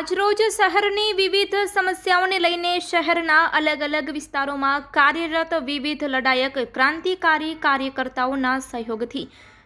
આજરોજ શહેરની વિવિધ સમસ્યાઓને લઈને શહેરના અલગ અલગ વિસ્તારોમાં કાર્યરત વિવિધ લડાયક ક્રાંતિકારી કાર્યકર્તાઓના સહયોગથી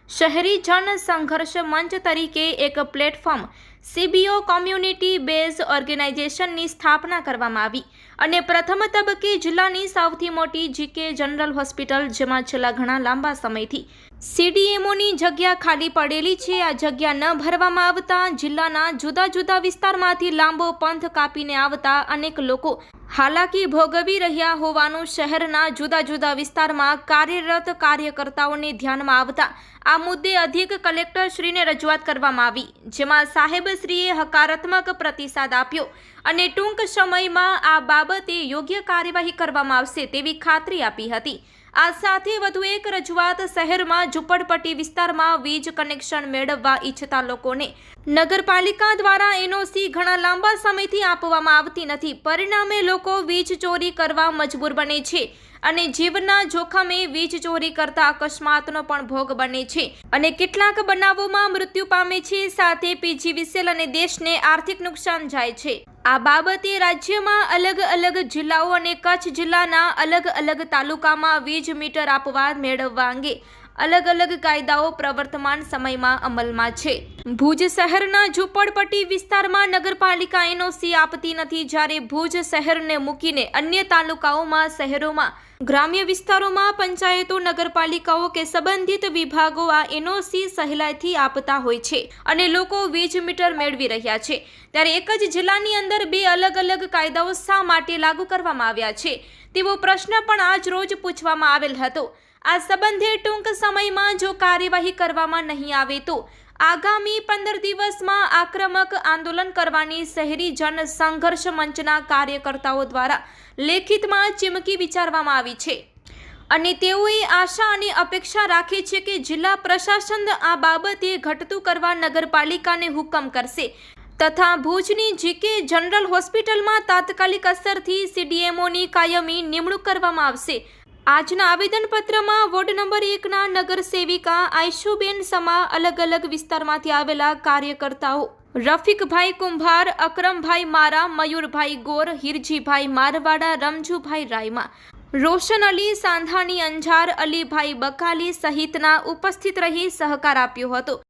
શહેરી જન સંઘર્ષ મંચ તરીકે એક પ્લેટફોર્મ સીબીઓ કોમ્યુનિટી બેઝ ઓર્ગેનાઇઝેશનની સ્થાપના કરવામાં આવી અને પ્રથમ તબક્કે જિલ્લાની સૌથી મોટી જીકે જનરલ હોસ્પિટલ, જેમાં છેલ્લા ઘણા લાંબા સમયથી સીડીએમઓની જગ્યા ખાલી પડેલી છે. આ જગ્યા ન ભરવામાં આવતા જિલ્લાના જુદા જુદા વિસ્તારમાંથી લાંબો પંથ કાપીને આવતા અનેક લોકો હાલાકી ભોગવી રહ્યા હોવાનું શહેરના જુદા જુદા વિસ્તારમાં કાર્યરત કાર્યકર્તાઓને ધ્યાનમાં આવતા આ મુદ્દે અધિક કલેક્ટરશ્રીને રજૂઆત કરવામાં આવી, જેમાં સાહેબશ્રીએ હકારાત્મક પ્રતિસાદ આપ્યો અને ટૂંક સમયમાં આ બાબતે યોગ્ય કાર્યવાહી કરવામાં આવશે તેવી ખાતરી આપી હતી. આ સાથે વધુ એક રજૂઆત શહેરમાં ઝૂંપડપટ્ટી વિસ્તારમાં વીજ કનેક્શન મેળવવા ઈચ્છતા લોકોને નગરપાલિકા દ્વારા એનઓસી ઘણા લાંબા સમયથી આપવામાં આવતી નથી. પરિણામે લોકો વીજ ચોરી કરવા મજબૂર બને છે અને જીવના જોખમે વીજ ચોરી કરતા અકસ્માતનો પણ ભોગ બને છે અને કેટલાક બનાવોમાં મૃત્યુ પામે છે. સાથે પીજીવીસીએલ અને દેશને આર્થિક નુકસાન જાય છે. આ બાબતે રાજ્યમાં અલગ અલગ જિલ્લાઓ અને કચ્છ જિલ્લાના અલગ અલગ તાલુકામાં વીજ મીટર આપવા મેળવવા અંગે અલગ અલગ કાયદાઓ પ્રવર્તમાન સમયમાં અમલમાં છે. ભુજ શહેરના ઝૂંપડપટ્ટી વિસ્તારમાં નગરપાલિકા એનઓસી આપતી નથી. જ્યારે ભુજ શહેરને મૂકીને અન્ય તાલુકાઓમાં, શહેરોમાં, ગ્રામ્ય વિસ્તારોમાં પંચાયતો, નગરપાલિકાઓ કે સંબંધિત વિભાગો આ એનઓસી સહેલાઈથી આપતા હોય છે અને લોકો વીજ મીટર મેળવી રહ્યા છે. ત્યારે એક જ જિલ્લાની અંદર બે અલગ અલગ કાયદાઓ શા માટે લાગુ કરવામાં આવ્યા છે? તેવો પ્રશ્ન પણ આજ રોજ પૂછવામાં આવેલ હતો. આ સંબંધે ટૂંક સમયમાં જો કાર્યવાહી કરવામાં નહીં આવે તો આગામી પંદર દિવસમાં આક્રમક આંદોલન કરવાની શહેરી જન સંઘર્ષ મંચના કાર્યકર્તાઓ દ્વારા લેખિતમાં ચીમકી વિચારવામાં આવી છે. અને તેઓએ આશા અને અપેક્ષા રાખે છે કે જિલ્લા પ્રશાસન આ બાબતે ઘટતું કરવા નગરપાલિકાને હુકમ કરશે તથા ભુજની જીકે જનરલ હોસ્પિટલમાં તાત્કાલિક અસરથી સીડીએમઓની કાયમી નિમણૂક કરવામાં આવશે. આજના આવેદનપત્રમાં વોર્ડ નંબર એકના નગર સેવિકા આયશુબેન સમા અલગ અલગ વિસ્તારમાંથી આવેલા કાર્યકર્તાઓ. રફીકભાઈ કુંભાર, અકરમભાઈ મારા, મયુરભાઈ ગોર, હિરજીભાઈ મારવાડા, રમજુભાઈ રાયમા. રોશન અલી સાંધાણી અંજાર, અલીભાઈ બકાલી સહિતના ઉપસ્થિત રહી સહકાર આપ્યો હતો.